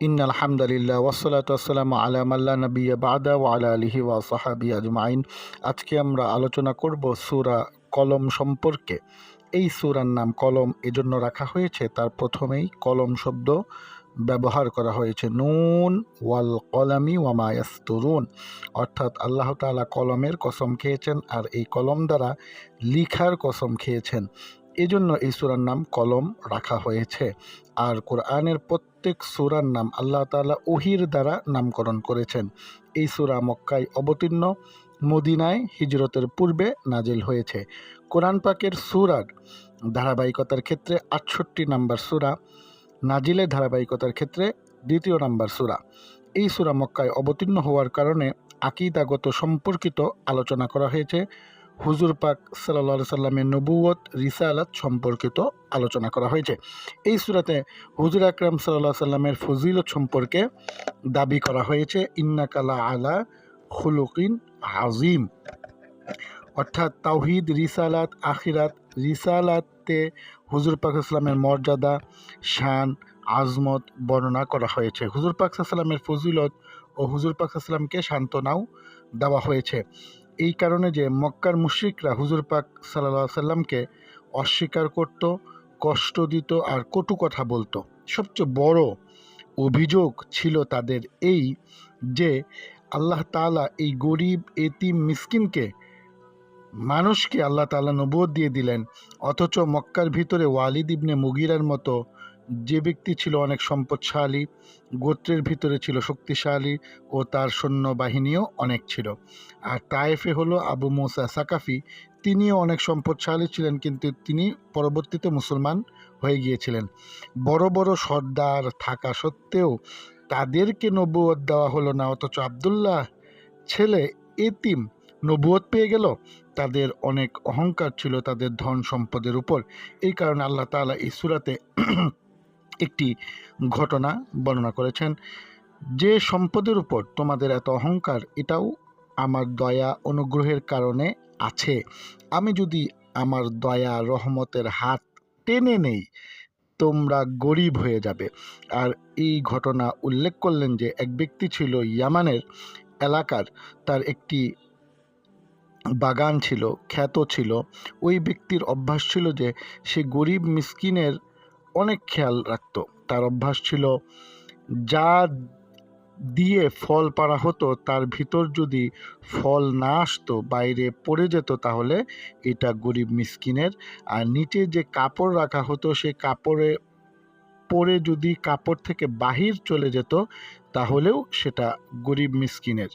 In আলহামদুলিল্লাহ ওয়াসালাত আসসালাম আলা মাল্লা নবী বাদা ওয়া আলা আলিহি ওয়া সাহাবি আজমাইন। আজকে আমরা আলোচনা করব সূরা কলম সম্পর্কে। এই সূরার নাম কলম এজন্য রাখা হয়েছে, তার প্রথমেই কলম শব্দ ব্যবহার করা হয়েছে। নুন ওয়াল কলামি ওয়ামা ইয়াস্তুরুন। অর্থাৎ আল্লাহ তাআলা কলমের কসম খেয়েছেন আর এই কলম দ্বারা লিখার কসম খেয়েছেন। এজন্য এই সুরার নাম কলম রাখা হয়েছে। আর কোরআনের প্রত্যেক সুরার নাম আল্লাহ তাআলা ওহির দ্বারা নামকরণ করেছেন। এই সুরা মক্কায় অবতীর্ণ, মদিনায় হিজরতের পূর্বে নাজিল হয়েছে। কোরআন পাকের সুরার ধারাবাহিকতার ক্ষেত্রে আটষট্টি নাম্বার সুরা, নাজিলের ধারাবাহিকতার ক্ষেত্রে দ্বিতীয় নাম্বার সুরা। এই সুরা মক্কায় অবতীর্ণ হওয়ার কারণে আকিদাগত সম্পর্কিত আলোচনা করা হয়েছে। হুজুর পাক সাল্লা সাল্লামের নবুয়ত রিসালাত সম্পর্কিত আলোচনা করা হয়েছে। এই সুরাতে হুজুর আকরাম সাল্লাহ সাল্লামের ফজিলত সম্পর্কে দাবি করা হয়েছে ইন্নাকালা আলা খুলুকিন আজিম অর্থাৎ তাওহিদ, রিসালাত, আখিরাত, রিসালাতে হুজুর পাক ইসলামের মর্যাদা, শান, আজমত বর্ণনা করা হয়েছে। হুজুর পাক সাল্লামের ফজিলত ও হুজুর পাক সাল্লামকে সান্ত্বনাও দেওয়া হয়েছে। এই কারণে যে মক্কার মুশ্রিকরা হুজুর পাক সাল্লা সাল্লামকে অস্বীকার করত, কষ্ট দিত আর কটু কথা বলতো। সবচেয়ে বড় অভিযোগ ছিল তাদের এই যে আল্লাহ তালা এই গরিব, এতিম, মিসকিনকে মানুষকে আল্লাহ তালা নবুয় দিয়ে দিলেন। অথচ মক্কার ভিতরে ওয়ালিদ ইবনে মুগিরার মতো যে ব্যক্তি ছিল অনেক সম্পদশালী, গোত্রের ভিতরে ছিল শক্তিশালী ও তার সৈন্যবাহিনীও অনেক ছিল। আর তায়েফে হলো আবু মোসা সাকাফি। তিনিও অনেক সম্পদশালী ছিলেন কিন্তু তিনি পরবর্তীতে মুসলমান হয়ে গিয়েছিলেন। বড় বড় সর্দার থাকা সত্ত্বেও তাদেরকে নবুয়ত দেওয়া হলো না। অথচ আবদুল্লাহ ছেলে এতিম নবুয়ত পেয়ে গেল। তাদের অনেক অহংকার ছিল তাদের ধন সম্পদের উপর। এই কারণে আল্লাহ তালা এই সুরাতে একটি ঘটনা বর্ণনা করেছেন, যে সম্পদের উপর তোমাদের এত অহংকার, এটাও আমার দয়া অনুগ্রহের কারণে আছে। আমি যদি আমার দয়া রহমতের হাত টেনে নেই, তোমরা গরিব হয়ে যাবে। আর এই ঘটনা উল্লেখ করলেন যে এক ব্যক্তি ছিল ইয়ামানের এলাকার, তার একটি বাগান ছিল, খ্যাত ছিল। ওই ব্যক্তির অভ্যাস ছিল যে সে গরিব মিসকিনের অনেক খেয়াল রাখতো। তার অভ্যাস ছিল, যা দিয়ে ফল পাড়া হতো, তার ভিতর যদি ফল না আসতো, বাইরে পড়ে যেত, তাহলে এটা গরিব মিসকিনের। আর নিচে যে কাপড় রাখা হতো, সে কাপড়ে পরে যদি কাপড় থেকে বাহির চলে যেত, তাহলেও সেটা গরিব মিসকিনের।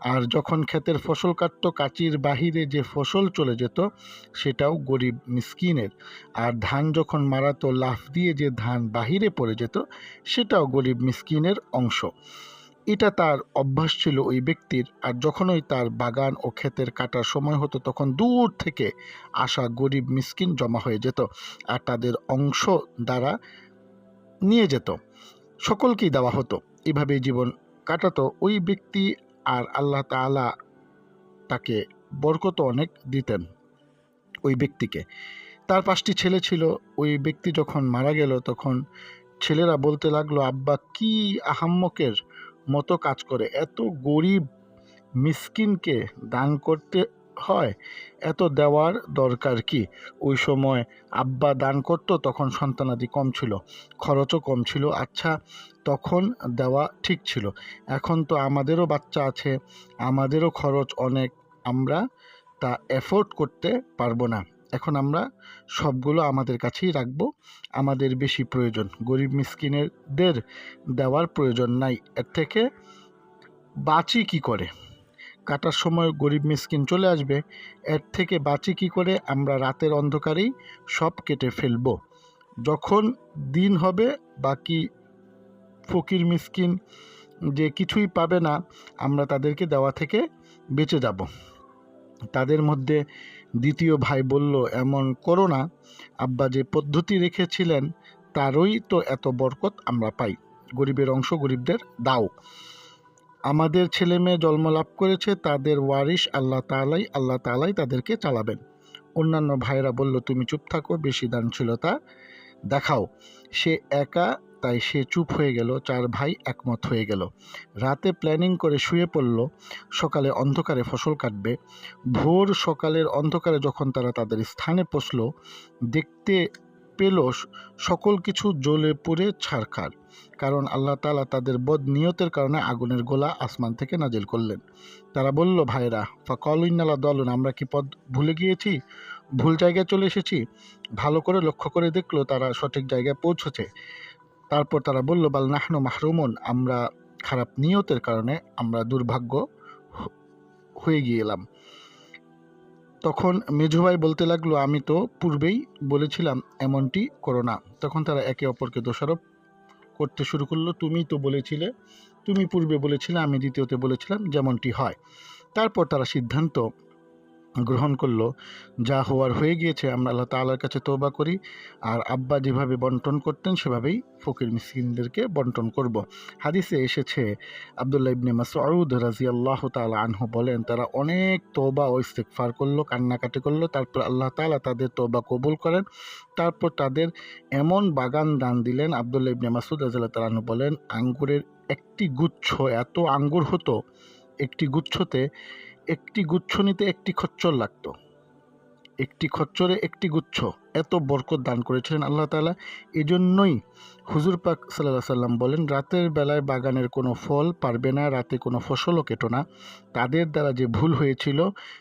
আর যখন ক্ষেতের ফসল কাটতো, কাচির বাহিরে যে ফসল চলে যেত, সেটাও গরিব মিসকিনের। আর ধান যখন মারাতো, লাফ দিয়ে যে ধান বাহিরে পড়ে যেত, সেটাও গরিব মিসকিনের অংশ। এটা তার অভ্যাস ছিল ওই ব্যক্তির। আর যখনই তার বাগান ও ক্ষেতের কাটার সময় হতো, তখন দূর থেকে আসা গরিব মিসকিন জমা হয়ে যেত আর তাদের অংশ দ্বারা নিয়ে যেত। সকলকেই দেওয়া হতো। এভাবে জীবন কাটাতো। ওই ব্যক্তি আর আল্লাহ তালা তাকে বরকত অনেক দিতেন ওই ব্যক্তিকে। তার পাঁচটি ছেলে ছিল। ওই ব্যক্তি যখন মারা গেল, তখন ছেলেরা বলতে লাগল, আব্বা, কি আহাম্মকের মতো কাজ করে। এত গরিব মিসকিনকে দান করতে হয়, এত দেওয়ার দরকার কি? ওই সময় আব্বা দান করতো, তখন সন্তানাদি কম ছিল, খরচও কম ছিল আচ্ছা তখন দেওয়া ঠিক ছিল। এখন তো আমাদেরও বাচ্চা আছে, আমাদেরও খরচ অনেক, আমরা তা এফোর্ড করতে পারব না। এখন আমরা সবগুলো আমাদের কাছেই রাখব, আমাদের বেশি প্রয়োজন। গরিব মিসকিনেরদের দেওয়ার প্রয়োজন নাই, এর থেকে বাঁচি কি করে? কাটার সময় গরিব মিসকিন চলে আসবে, এর থেকে বাঁচি কী করে আমরা রাতের অন্ধকারেই সব কেটে ফেলব। যখন দিন হবে, বাকি ফকির মিসকিন যে কিছুই পাবে না, আমরা তাদেরকে দেওয়া থেকে বেঁচে যাব। তাদের মধ্যে দ্বিতীয় ভাই বলল, এমন করো না। আব্বা যে পদ্ধতি রেখেছিলেন, তারই তো এত বরকত আমরা পাই। গরিবের অংশ গরিবদের দাও। আমাদের ছেলে মেয়ে জন্ম লাভ করেছে, তাদের ওয়ারিশ আল্লাহ তালাই আল্লাহ তালাই তাদেরকে চালাবেন। অন্যান্য ভাইরা বলল, তুমি চুপ থাকো, বেশি দানশীলতা দেখাও। সে একা, তাই সে চুপ হয়ে গেল, চার ভাই একমত হয়ে গেল। রাতে প্ল্যানিং করে শুয়ে পড়ল, সকালে অন্ধকারে ফসল কাটবে। ভোর সকালের অন্ধকারে যখন তারা তাদের স্থানে পৌঁছল, দেখতে পেল সকল কিছু জ্বলে পুড়ে ছারখার, কারণ আল্লাহ তালা তাদের বদ নিয়তের কারণে আগুনের গোলা আসমান থেকে নাজিল করলেন। তারা বলল ভাইরা ফকলিনালা দলন, আমরা কি পদ ভুলে গিয়েছি? ভুল জায়গায় চলে এসেছি? ভালো করে লক্ষ্য করে দেখল তারা সঠিক জায়গায় পৌঁছেছে। তারপর তারা বলল, বাল নাহনু মাহরুমন, আমরা খারাপ নিয়তের কারণে আমরা দুর্ভাগ্য হয়ে গিয়েলাম তখন মেঝুভাই বলতে লাগল, আমি তো পূর্বেই বলেছিলাম এমনটি করো না। তখন তারা একে অপরকে দোষারোপ করতে শুরু করল, তুমি তো বলেছিলে, তুমি পূর্বে বলেছিলে, আমি দ্বিতীয়তে বলেছিলাম যেমনটি হয়। তারপর তারা সিদ্ধান্ত গ্রহণ করল। যা হওয়ার হয়ে গিয়েছে, আমরা আল্লাহ তাআলার কাছে তওবা করি। আর আব্বা যেভাবে বন্টন করতেন, সেভাবেই ফকির মিসকিনদেরকে বন্টন করব। হাদিসে এসেছে, আবদুল্লাহ ইবনে মাসউদ রাজিয়াল্লাহু তাআলা আনহু বলেন, তারা অনেক তোবা ও ইস্তেগফার করল, কান্নাকাটি করল, তারপর আল্লাহ তাআলা তাদের তওবা কবুল করেন। তারপর তাদের এমন বাগান দান দিলেন। আবদুল্লাহ ইবনে মাসুদ রাজিয়াল্লাহু তাআলা আনহু বলেন, আঙ্গুরের একটি গুচ্ছ, এত আঙ্গুর হতো, একটি গুচ্ছতে একটি গুচ্ছ নিতে একটি খচ্চর লাগতো। একটি খচ্চরে একটি গুচ্ছ। এত বরকত দান করেছিলেন আল্লাহ তালা এজন্যই হুজুর পাক সাল্লাহ সাল্লাম বলেন, রাতের বেলায় বাগানের কোনো ফল পারবে না, রাতে কোনো ফসলও কেটো না। তাদের দ্বারা যে ভুল হয়েছিল,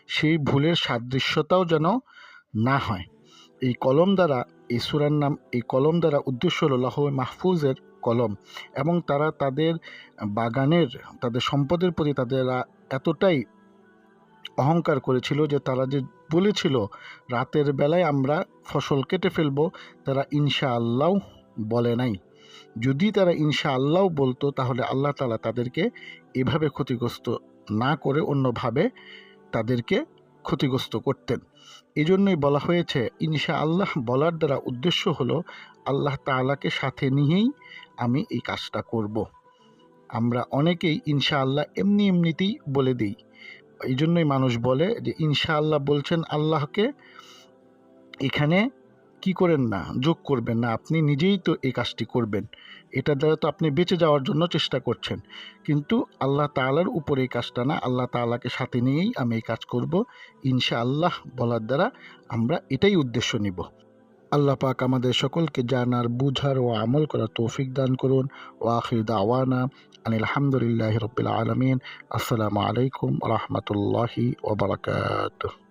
সেই ভুলের সাদৃশ্যতাও যেন না হয়। এই কলম দ্বারা, এই সুরার নাম, এই কলম দ্বারা উদ্দেশ্য হল লাহ মাহফুজের কলম। এবং তারা তাদের বাগানের, তাদের সম্পদের প্রতি তাদের এতটাই অহংকার করেছিল যে তারা যে বলেছিল, রাতের বেলায় আমরা ফসল কেটে ফেলব, তারা ইনশা আল্লাহ বলে নাই। যদি তারা ইনশা আল্লাহ বলতো, তাহলে আল্লাহ তালা তাদেরকে এভাবে ক্ষতিগ্রস্ত না করে অন্যভাবে তাদেরকে ক্ষতিগ্রস্ত করতেন। এজন্যই বলা হয়েছে ইনশা আল্লাহ বলার দ্বারা উদ্দেশ্য হলো, আল্লাহ তাআলাকে সাথে নিয়েই আমি এই কাজটা করব। আমরা অনেকেই ইনশা আল্লাহ এমনি এমনিতেই বলে দিই। এই জন্যই মানুষ বলে যে, ইনশাআল্লাহ বলছেন আল্লাহকে, এখানে কি করেন না, যোগ করবেন না, আপনি নিজেই তো এই কাজটি করবেন। এটা দ্বারা তো আপনি বেঁচে যাওয়ার জন্য চেষ্টা করছেন। কিন্তু আল্লাহ তাআলার উপরে এই কাজটা না, আল্লাহ তাআলাকে সাথে নিয়েই আমি এই কাজ করব। ইনশাআল্লাহ বলার দ্বারা আমরা এটাই উদ্দেশ্য নিব। আল্লাহ পাক আমাদের সকলকে জানার, বুঝার ও আমল করার তৌফিক দান করুন। ও আখির দাওয়ানা আনিলামদুলিল্লাহ রবিল আলমিন। আসসালামু আলাইকুম রহমতুল্লাহি ওবরাকাতুহ